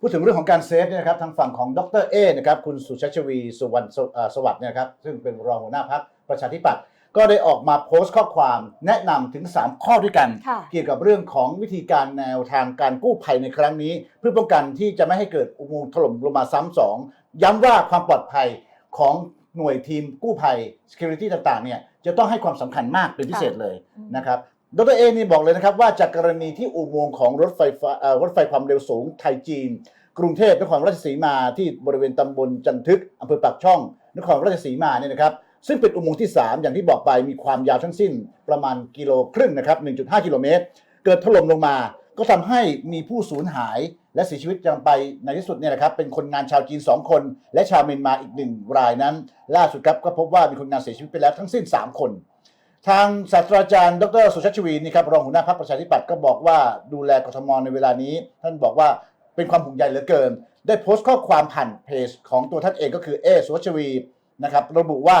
พูดถึงเรื่องของการเซฟเนี่ยนะครับทางฝั่งของดรเอนะครับคุณสุชาชวีสุวรรณสเอ่อสวัสดิ์เนี่ยนะครับซึ่งเป็นรองหัวหน้าพักประชาธิปัตย์ก็ได้ออกมาโพสต์ข้อความแนะนำถึง 3 ข้อด้วยกันค่ะเกี่ยวกับเรื่องของวิธีการแนวทางการกู้ภัยในครั้งนี้ เพื่อป้องกันที่จะไม่ให้เกิดอุโมงค์ถล่มลงมาซ้ำสองย้ำว่าความปลอดภัยของหน่วยทีมกู้ภัย security ต่างๆเนี่ยจะต้องให้ความสำคัญมากเป็นพิเศษเลยอืมนะครับ ดรเอนี่บอกเลยนะครับว่าจากกรณีที่อุโมงค์ของรถไฟฟ้ารถไฟความเร็วสูงไทยจีน กรุงเทพนครราชสีมาที่บริเวณตำบลจันทึกอำเภอปากช่อง นครราชสีมาเนี่ยนะครับซึ่งเป็นอุโมงค์ที่ 3 อย่างที่บอกไปมีความยาวทั้งสิ้นประมาณกิโลครึ่งนะครับ 1.5 กิโลเมตร เกิดถล่มลงมา ก็ทำให้มีผู้สูญหายและเสียชีวิตยังไปในที่สุดเนี่ยนะครับเป็นคนงานชาวจีน 2 คน และชาวเมียนมาอีกหนึ่งรายนั้น ล่าสุดครับก็พบว่ามีคนงานเสียชีวิตไปแล้วทั้งสิ้น 3 คน ทางศาสตราจารย์ ดรสุชาติชวีนี่ครับรองหัวหน้าพรรคประชาธิปัตย์ก็บอกว่าดูแลกทมในเวลานี้ ท่านบอกว่าเป็นความห่วงใยเหลือเกิน ได้โพสต์ข้อความผ่านเพจของตัวท่านเองก็คือเอสุชาติชวีนะครับระบุว่า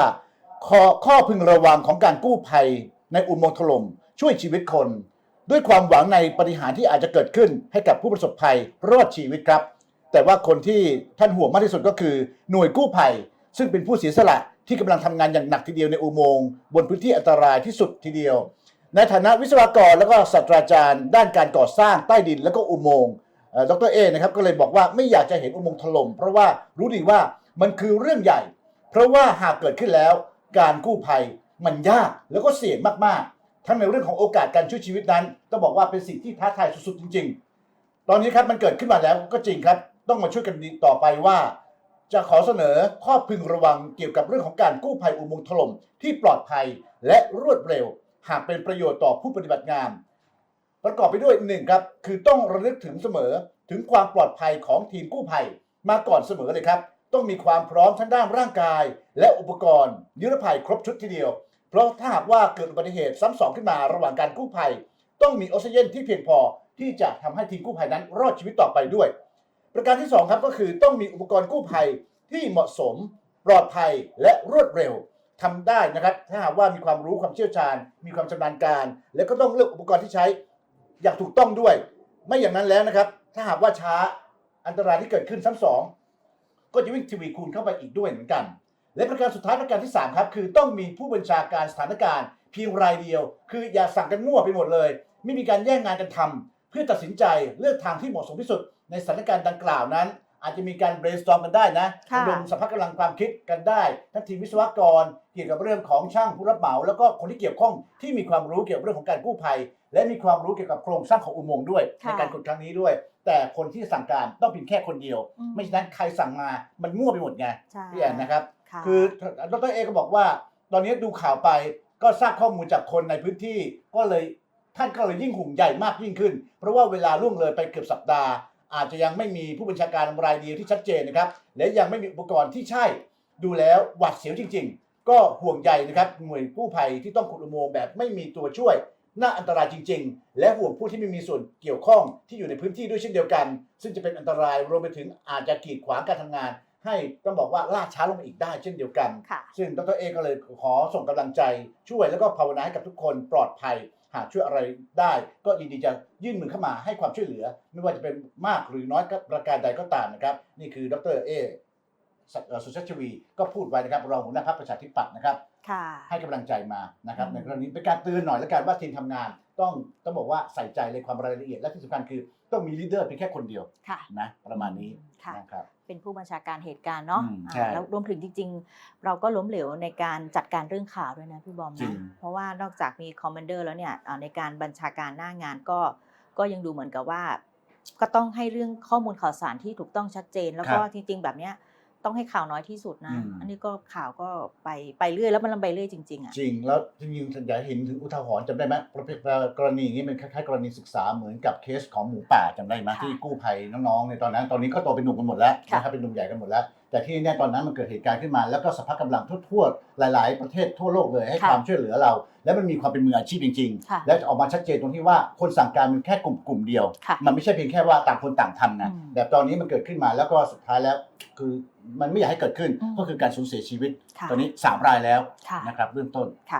ข้อข้อพึงระวังของการกู้ภัยในอุโมงค์ถล่มช่วยชีวิตคน ด้วยความหวังในปฏิหารที่อาจจะเกิดขึ้นให้กับผู้ประสบภัยรอดชีวิตครับ แต่ว่าคนที่ท่านห่วงมากที่สุดก็คือหน่วยกู้ภัย ซึ่งเป็นผู้เสียสละ ที่กำลังทำงานอย่างหนักทีเดียวในอุโมงค์บนพื้นที่อันตรายที่สุดทีเดียว ในฐานะวิศวกรแล้วก็ศาสตราจารย์ ด้านการก่อสร้างใต้ดินแล้วก็อุโมงค์เอ่อดรเอนะครับก็เลยบอกว่าไม่อยากจะเห็นอุโมงค์ถล่มเพราะว่ารู้ดีว่ามันคือเรื่องใหญ่ เพราะว่าหากเกิดขึ้นแล้ว การกู้ภัยมันยากแล้วก็เสี่ยงมากๆ ทั้งในเรื่องของโอกาสการช่วยชีวิตนั้นต้องบอกว่าเป็นสิ่งที่ท้าทายสุดๆจริง ๆ ตอนนี้ครับมันเกิดขึ้นมาแล้วก็จริงครับ ต้องมาช่วยกันดีต่อไปว่า จะขอเสนอข้อพึงระวังเกี่ยวกับเรื่องของการกู้ภัยอุโมงค์ถล่มที่ปลอดภัยและรวดเร็ว หากเป็นประโยชน์ต่อผู้ปฏิบัติงาน ประกอบไปด้วยหนึ่งครับคือต้องระลึกถึงเสมอถึงความปลอดภัยของทีมกู้ภัย มาก่อนเสมอเลยครับ ต้องมีความพร้อมทั้งด้านร่างกาย และอุปกรณ์นิรภัยครบชุดทีเดียว เพราะถ้าหากว่าเกิดอุบัติเหตุซ้ำสองขึ้นมาระหว่างการกู้ภัย ต้องมีออกซิเจนที่เพียงพอที่จะทำให้ทีมกู้ภัยนั้นรอดชีวิตต่อไปด้วย ประการที่สองครับก็คือต้องมีอุปกรณ์กู้ภัยที่เหมาะสม ปลอดภัยและรวดเร็วทำได้นะครับ ถ้าหากว่ามีความรู้ความเชี่ยวชาญ มีความชำนาญการ และก็ต้องเลือกอุปกรณ์ที่ใช้อย่างถูกต้องด้วย ไม่อย่างนั้นแล้วนะครับ ถ้าหากว่าช้าอันตรายที่เกิดขึ้นซ้ำสองก็จะวิ่งทวีคูณเข้าไปอีกด้วยเหมือนกัน และประการสุดท้ายประการที่ 3 ครับ คือต้องมีผู้บัญชาการสถานการณ์เพียงรายเดียว คืออย่าสั่งกันมั่วไปหมดเลย ไม่มีการแย่งงานกันทำ เพื่อตัดสินใจเลือกทางที่เหมาะสมที่สุด ในสถานการณ์ดังกล่าวนั้น อาจจะมีการ brainstorm กันได้นะค่ะระดมสภาพกำลังความคิดกันได้ ทั้งทีมวิศวกร เกี่ยวกับเรื่องของช่างผู้รับเหมา แล้วก็คนที่เกี่ยวข้องที่มีความรู้เกี่ยวกับเรื่องของการกู้ภัย และมีความรู้เกี่ยวกับโครงสร้างของอุโมงค์ด้วยค่ะในการขุดครั้งนี้ด้วย แต่คนที่สั่งการต้องเป็นแค่คนเดียวอืมไม่ฉะนั้นใครสั่งมามันมั่วไปหมดไงใช่พี่แอนนะครับค่ะคือดรเอก็บอกว่า ตอนนี้ดูข่าวไปก็ทราบข้อมูลจากคนในพื้นที่ก็เลย ท่านก็เลยยิ่งห่วงใหญ่มากยิ่งขึ้น เพราะว่าเวลาล่วงเลยไปเกือบสัปดาห์ อาจจะยังไม่มีผู้บัญชาการรายเดียวที่ชัดเจนนะครับ และยังไม่มีอุปกรณ์ที่ใช่ ดูแล้วหวาดเสียวจริง ๆ ก็ห่วงใยนะครับหน่วยกู้ภัยที่ต้องขุดอุโมงค์แบบไม่มีตัวช่วยน่าอันตรายจริง ๆ และห่วงผู้ที่ไม่มีส่วนเกี่ยวข้องที่อยู่ในพื้นที่ด้วยเช่นเดียวกัน ซึ่งจะเป็นอันตรายรวมไปถึงอาจจะกีดขวางการทำงาน ให้ต้องบอกว่าล่าช้าลงไปอีกได้เช่นเดียวกันค่ะซึ่งดรเอก็เลยขอส่งกำลังใจช่วยแล้วก็ภาวนาให้กับทุกคนปลอดภัย หากช่วยอะไรได้ ก็ยินดีจะยื่นมือเข้ามาให้ความช่วยเหลือ ไม่ว่าจะเป็นมากหรือน้อยก็ประการใดก็ตามนะครับ นี่คือดรเอ สัตเอ่อสุชาติชวีก็พูดไว้นะครับรองหัวหน้าพรรคประชาธิปัตย์นะครับค่ะให้กำลังใจมานะครับอืมในกรณีเป็นการเตือนหน่อยแล้วกันว่าทีมทำงานต้องต้องบอกว่าใส่ใจในความรายละเอียดและที่สำคัญคือต้องมีลีดเดอร์เพียงแค่คนเดียวค่ะนะประมาณนี้ค่ะนะครับเป็นผู้บัญชาการเหตุการณ์เนาะอืมอ่าใช่แล้วรวมถึงจริง ๆ เราก็ล้มเหลวในการจัดการเรื่องข่าวด้วยนะพี่บอมจรินะงเพราะว่านอกจากมีคอมมานเดอร์แล้วเนี่ยอ่าในการบัญชาการหน้างานก็ก็ยังดูเหมือนกับว่า ก็ต้องให้เรื่องข้อมูลข่าวสารที่ถูกต้องชัดเจน แล้วก็ครับจริง ๆ แบบเนี้ย ต้องให้ข่าวน้อยที่สุดนะ อืม อันนี้ก็ข่าวก็ไปไปเรื่อยแล้วมันลำไปเรื่อยจริงๆอะ จริง แล้วจริงๆสัญญาเห็นถึงอุทาหรณ์จำได้ไหมประเภทกรณีอย่างนี้เป็นคล้ายๆกรณีศึกษาเหมือนกับเคสของหมูป่าจำได้ไหมค่ะที่กู้ภัยน้องๆในตอนนั้น ตอนนี้ก็โตเป็นหนุ่มกันหมดแล้วค่ะ นะครับเป็นหนุ่มใหญ่กันหมดแล้ว แต่ที่เนี่ยตอนนั้นมันเกิดเหตุการณ์ขึ้นมา แล้วก็สภาพกำลังทั่วๆหลาย ๆ ประเทศทั่วโลกเลยให้ค่ะความช่วยเหลือเรา และมันมีความเป็นมืออาชีพจริง ค่ะ ๆ แล้วออกมาชัดเจนตรงที่ว่าคนสั่งการมันแค่กลุ่มกลุ่มเดียว ค่ะ มันไม่ใช่เพียงแค่ว่าต่างคนต่างทำนะอืมแต่ตอนนี้มันเกิดขึ้นมาแล้วก็สุดท้ายแล้วคือมันไม่อยากให้เกิดขึ้นอืม ก็คือการสูญเสียชีวิต ค่ะตอนนี้สามรายแล้วค่ะนะครับเบื้องต้น ค่ะ